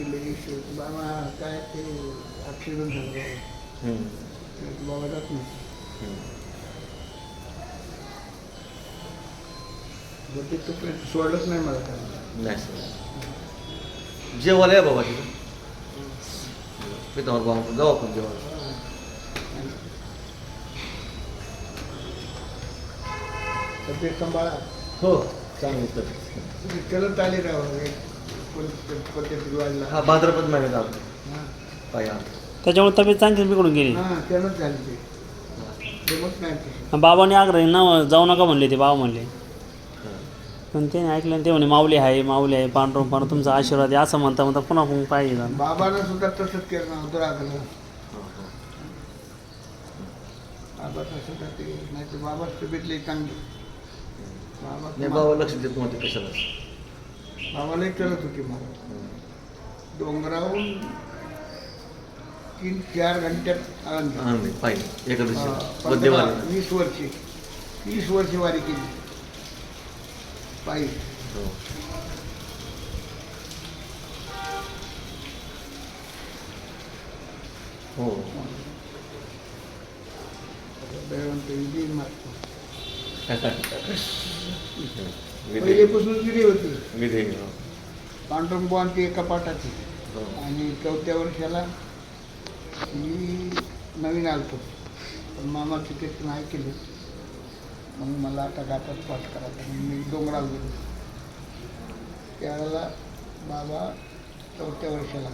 लगेच बाबा काय ते ॲक्सिडेंट झालं. बाबा. जात नाही. मग ते सोडलंच नाही मला काय नाही जेवायला या बाबा तिथं. पितावर बाबा जाऊ आपण जेवायला. तब्येत सांभाळा. हो चांगली तर तुम्ही चलत आले राहा वाढला हा भाद्रपद महिन्यात आलो हां. पाया त्याच्यामुळे तब्येत चांगली बिघडून गेली? हां त्यानंच झाली ते. जमत नाही ते. बाबाने आग्रही ना जाऊ नका म्हणले ते बाबा म्हणले. पण त्याने ऐकलं आणि ते म्हणे माऊली आहे माऊली आहे पांडुरंग पांडुरंग तुमचा आशीर्वाद आहे असं म्हणता म्हणता पुन्हा पुन्हा पाहिजे जाणं. बाबानं सुद्धा तसंच केलं ना उत्तराखंड बाबा तसं का ते नाही तर बाबाच तब्येतली चांगली. बाबा नाही बाबा लक्ष देत नव्हते कशाला? बाबालाही चलत होती मला डोंगराहून तीन चार घंट्यात पाहिजे एकादशी वीस वर्षे. वीस वर्षे वारी केली. पायी हो. हो. दयावंत विजयी मारतो. विधे पहिलेपासून गिरी होती. विधे हो. पांडुरंग बुवांची एका पाठाची. हो. आणि चौथ्या वर्षाला मी नवीन आलतो. पण मामा तिकीट नाही केले मग मला आता गाठात पाठ करायचा मग मी डोंगरावर गेलो. त्यावेळेला बाबा चौथ्या वर्षाला.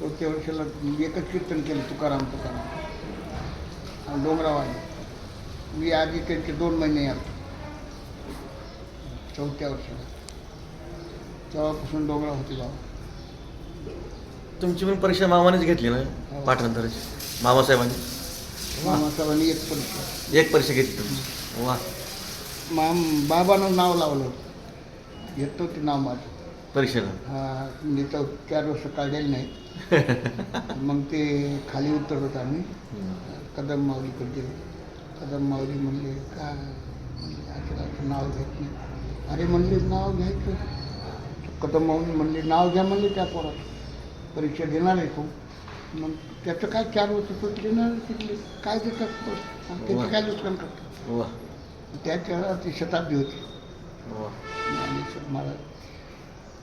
चौथ्या वर्षाला एकच कीर्तन केलं तुकाराम तुकाराम. आणि डोंगरावर आले मी आधी त्यांचे दोन महिने आलो चौथ्या वर्षाला तेव्हापासून डोंगरा होते बाबा तुमची पण परीक्षा मामानेच घेतली ना? हो. पाठांतराची मामासाहेबांनी? मामासाहेबांनी एक परीक्षा. एक परीक्षा घेतली तुमची. वा. माम बाबानं नाव लावलं. घेतो ते नाव माझं. परीक्षेला? हा मी तर चार वर्ष काढलेलं नाही. मग ते खाली उतरत आम्ही. कदम माऊलीकडे गेलो. कदम माऊली म्हणले का? म्हणले असं असं नाव घेत नाही. अरे म्हणले नाव घ्यायचं कदम माऊली म्हणले नाव घ्या म्हणले त्या पोरात. परीक्षा देणार आहे तू. मग त्याचं काय चार वर्ष सुटले ना सुटले काय देतात? त्याचं काय नुकसान करतात त्याच्या ती शताब्दी होती. ज्ञानेश्वर महाराज.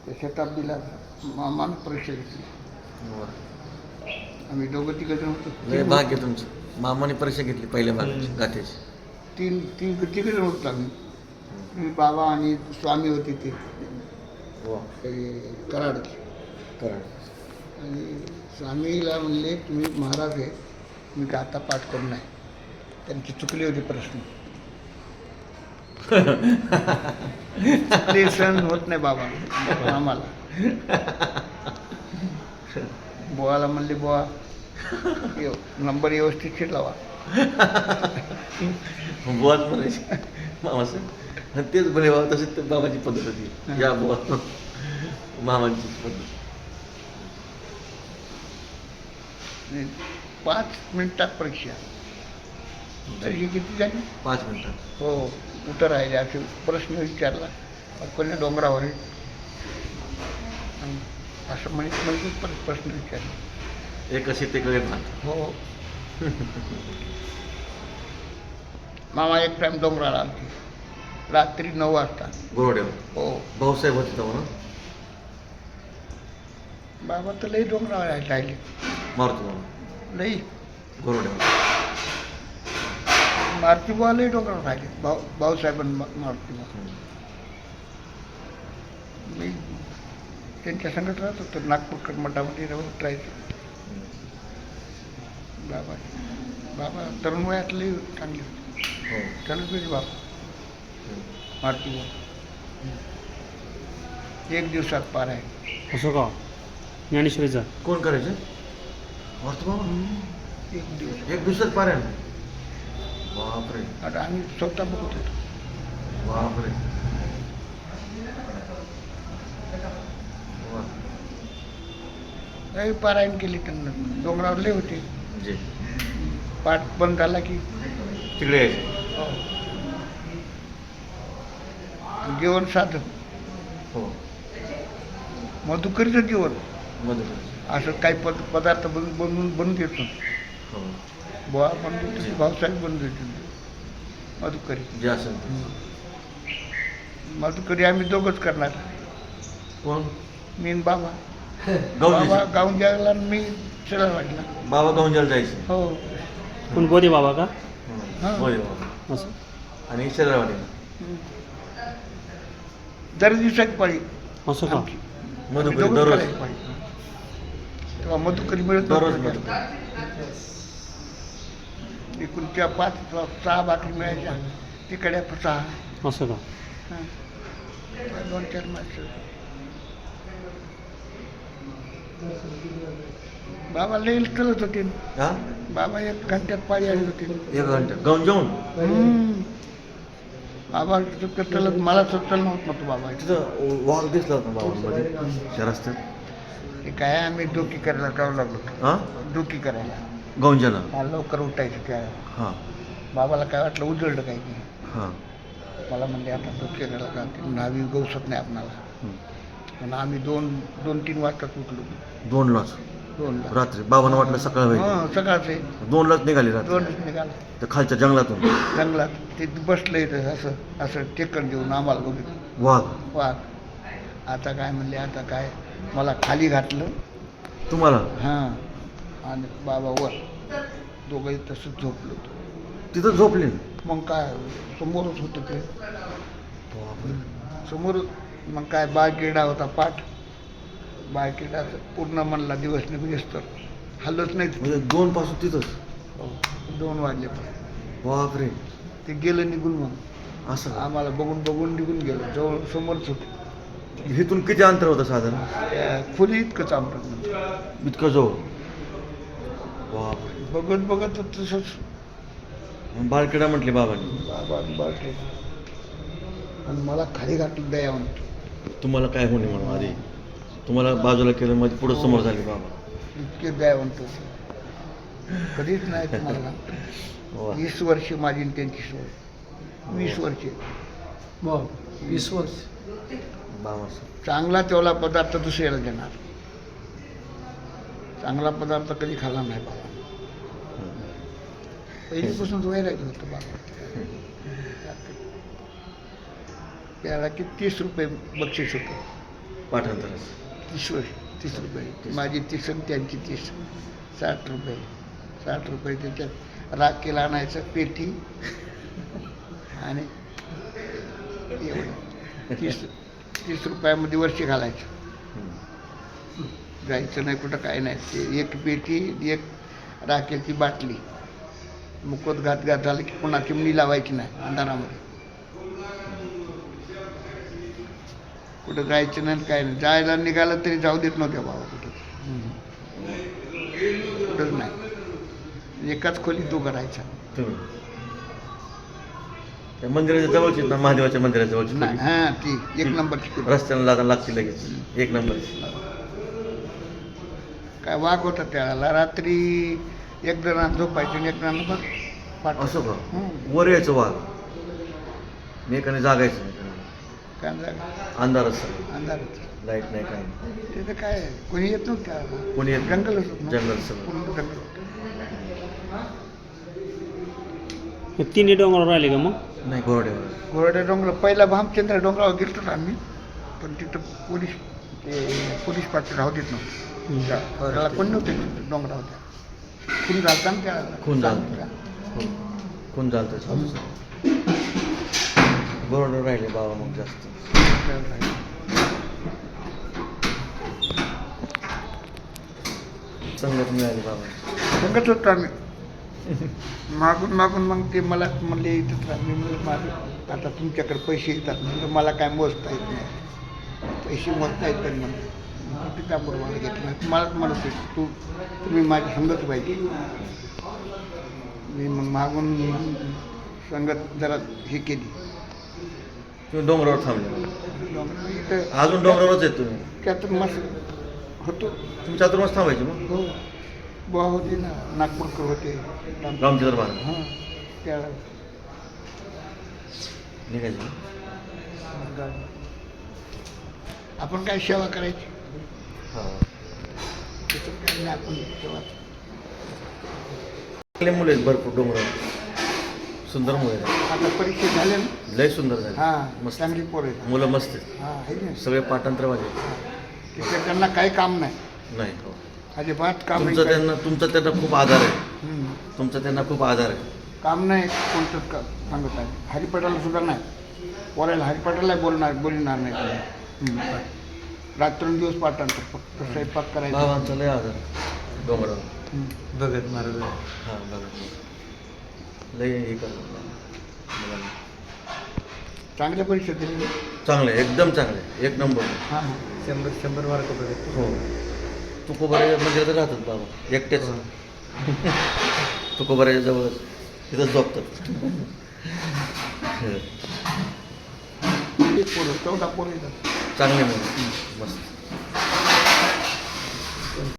त्या शताब्दीला मामानं परीक्षा घेतली. आम्ही दोघं तिघं जण होतो. भाग्य तुमचं. मामाने परीक्षा घेतली पहिल्या भागाची गाठ्याची तीन तीन तिघं जण होतो आम्ही. मी बाबा आणि स्वामी होते ते. कराडचे. कराड. आणि स्वामीला म्हणले तुम्ही महाराज आहे मी गाता पाठ करू नाही त्यांची चुकली होती प्रश्न. सण होत नाही बाबा आम्हाला. बुवाला म्हणले बुवा नंबर व्यवस्थित लावा बुवाच म्हणायची. आणि तेच बोले बाबा तसेच ते बाबाची पद्धत होती या बुवा. मामांची पद्धत. पाच मिनिटात परीक्षा. तरी किती झाली? पाच मिनिटात. हो कुठं राहिले असे प्रश्न विचारला. कोणी डोंगरावर असं म्हणत म्हणजे परत प्रश्न विचारले. एक अशी ते कळे भात हो. मामा एक टाइम डोंगराला आलते रात्री नऊ वाजता. गोरड्यावर हो. भाऊसाहेब होते तेव्हा ना? बाबा तर लई डोंगरावर राहिले. मारुती मामा लई. गोरड्यावर मारुती बुवा लई डोंगरावर राहिले. भाऊ भाऊसाहेबांनी मारुती बुवा. मी त्यांच्या संगत राहत होतो. नागपूरकर मठामध्ये राहून राहायचो. बाबा बाबा तरुण वयातले चांगले होते. हो. चलबिरी बाबा. हम्म. मारुती एक दिवसात पार आहे असं का? ज्ञानेश्वरीचा कोण करायचं? मारुती मामा एक दिवस. एक दिवसात पारायण बापरे. आता आम्ही स्वतः बघत होतो. बापरे. वा. काही पारायण केली त्यांना. डोंगरावर लय होते. जे. पाठ बंद झाला की तिकडे यायचे. जेवण साधं. हो. मधुकरीचं जीवन मधुकर असं काही पद पदार्थ बनवून बनवून बनवून देत नव्हतं हो. बुवा बनवून देतो भाऊसाहेब बनवून देतो मधुकरी. जे असेल ते. मधुकरी आम्ही दोघंच करणार. कोण? मी आणि बाबा. गौंजी बाबा गाऊन जायला आणि मी चला वाटला बाबा गौंजाला जायचे. हो. पण गोदे बाबा का? हा. होय बाबा. असं. आणि शरीरवाडीला दर दिवसाची पाळी. असं का? आमची. मधुकरी दोघंच दररोज. करायची पाळी. तेव्हा मधुकरी मिळत दररोज नव्हती. त्या पाच सहा भाकरी मिळायच्या. तिकडे सहा असं का? हा. दोन चार माणसं. बाबा लई चलत होते. हा? बाबा एक घंट्यात पाळी आली होती. एक घंटा गाऊन जाऊन हम्म. बाबा तिथं चलत मला चल नव्हत नव्हतं बाबा. तिथं वाघ दिसला होता बाबांमध्ये त्या रस्त्यात? ते काय आम्ही डोकी करायला जाऊ लागलो. हा? डोकी करायला. गौंजाला? हा, लवकर उठायचं त्या. हा. बाबाला काय वाटलं उजळलं काही नाही हा. मला म्हणले आता डोकी करायला जाते नावी गवसत नाही आपणाला. आम्ही दोन दोन तीन वाजताच उठलो. दोन लाच. दोन. रात्री. बाबांना वाटलं सकाळ होईल. हं सकाळचे दोन लाच निघाली रात्री. दोन निघाल. त्या खालच्या जंगलातून. जंगलात. ते बसलं इथं असं असं टेकन देऊन आम्हाला बघितलं वाघ. वाघ. आता काय म्हणले आता काय? मला खाली घातलं. तुम्हाला? हां. आणि बाबा वर. दोघंही तसंच झोपलो होतो. तिथं झोपले? मग काय समोरच होतं ते. समोर मग काय बाळकिरडा होता पाठ बाळकिरडाचं पूर्ण म्हणला दिवस निघून तर हल्लच नाही. म्हणजे दोन पासून तिथंच? दोन वाजले पण बापरे. ते गेलं निघून मग. असं? आम्हाला बघून बघून निघून गेलं. जवळ समोरच होते इथून किती अंतर होतं साधारण? त्या खोली इतकंच आमचं इतकं जवळ? बापरे बघत बघत तसंच. मग बाळकेडा म्हटले बाबांनी. बाबा बाळके आणि मला खाली घातलं दयावंत तुम्हाला काय होणे म्हणून आधी? तुम्हाला बाजूला केलं मध्ये पुढं समोर झाले बाबा. इतके दयावंत होते कधीच नाही तुम्हाला वा. वीस वर्ष माझी आणि त्यांची सोय. वीस वर्षे. वीस वर्ष. बाबा चांगला तेवढा पदार्थ दुसऱ्याला देणार. चांगला पदार्थ कधी खाल्ला नाही बाबा. पहिलीपासून वैराग्य होतं बाबा. त्याला की तीस रुपये बक्षीस होतं. पाठांतरच. तीस वर्ष तीस रुपये. माझी तीस आणि त्यांची तीस साठ रुपये. साठ रुपये त्याच्यात राखेला आणायचं पेटी आणि तीस तीस रुपयामध्ये वर्षी घालायचं. जायचं नाही कुठं काय नाही. ते एक पेटी एक राखेची बाटली. मुकत घात घात झालं की पुन्हा चिमणी लावायची नाही अंधारामध्ये. कुठं जायचं नाही काय नाही. जायला निघालं तरी जाऊ देत नव्हत्या बाबा कुठं. कुठंच नाही. एकाच खोलीत दोघं राहायचा. तुम्ही. त्या मंदिराच्या जवळची ना महादेवाच्या मंदिराच्या जवळची नाही. हां ती एक नंबरची रस्त्याला लागा लागते लगेच. एक नंबर काय वाघ होता त्याला. रात्री एक जणांना झोपायचं आणि एक जणांना बघ असं का. वर यायचं वाघ. मी एकाने जागायचं. काय जागा अंधारच सगळं अंधारात लाइट नाही काय नाही. तिथं काय कोणी येत नव्हतं कोणी येत नाही. जंगलच होतं ना. जंगल सगळं. पूर्ण जंगल होतं. हे तिन्ही डोंगर राहिले का मग? नाही घोरड्यावर घोरडे डोंगर. पहिला भामचंद्र डोंगरावर गेलतो आम्ही. पण तिथं पोलीस ते पोलीस पाटील राहू देत नव्हते. त्या- त्याला कोण नव्हते तिथं डोंगरावर त्या. खून झालता ना त्याला खून झालता. कोण चालतं घोरड्यावर राहिले बाबा मग जास्त. संगत मिळाली बाबा. सांगत होतो आम्ही. मागून मागून मग ते मला म्हणले इथंच मी म्हणलं माझं आता तुमच्याकडे पैसे येतात. म्हणलं मला काय मोजता येत नाही. पैसे मोजता येत म्हणलं मग ते मला घेतलं मलाच म्हणत होते, तू तुम्ही माझी संगत पाहिजे. मी मग मागून संगत जरा हे केली. तुम्ही डोंगरावर थांबले. अजून डोंगरावरच आहेत तुम्ही. त्यातून मस्त होतो तुम्ही चातुर्मास थांबायचे मग? हो. बुवा होते ना नागपूरकर होते. रामचंद्र महाराज. हां त्याला निघायचे आपण काय सेवा करायची? हा. त्याच्यात काही नाही आपण तेव्हा चांगले मुलं आहेत भरपूर डोंगरावर. सुंदर मुलं आहेत. आता परीक्षा झाल्या ना? लय सुंदर झाले. हा मस्त. चांगली पोर आहेत. मुलं मस्त आहेत. हा आहे ना? सगळे पाठांतर माझे तिथे त्यांना काही काम नाही. नाही हो. अजिबात काम तुमचं नाही. त्यांना तुमचा त्यांना खूप आधार आहे. हम्म. तुमचा त्यांना खूप आधार आहे. काम नाही कोणतंच का सांगत आहे. हरिपाठाला सुद्धा नाही. पोरायला हरिपाठाला बोलणार बोलणार नाही. कोणी. हम्म. रात्रंदिवस पाठांतर फक्त स्वयंपाक करायचा. भावांचा लय आधार आहे. डोंगरावर. हम्म. भगत महाराज. हां बघा लय हे करतात मुलांना. चांगल्या परीक्षा दिली चांगलं आहे एकदम चांगलं. आहे एक नंबर. हां हां. शंभर शंभर मार्क भगत हो. तुकोबाराच्या मंदिरात राहतात बाबा एकटेच. तुकोबाराच्या जवळच. तिथंच झोपतात. एक पोरं चौदा पोरं येतात. चांगले मुलं. मस्त.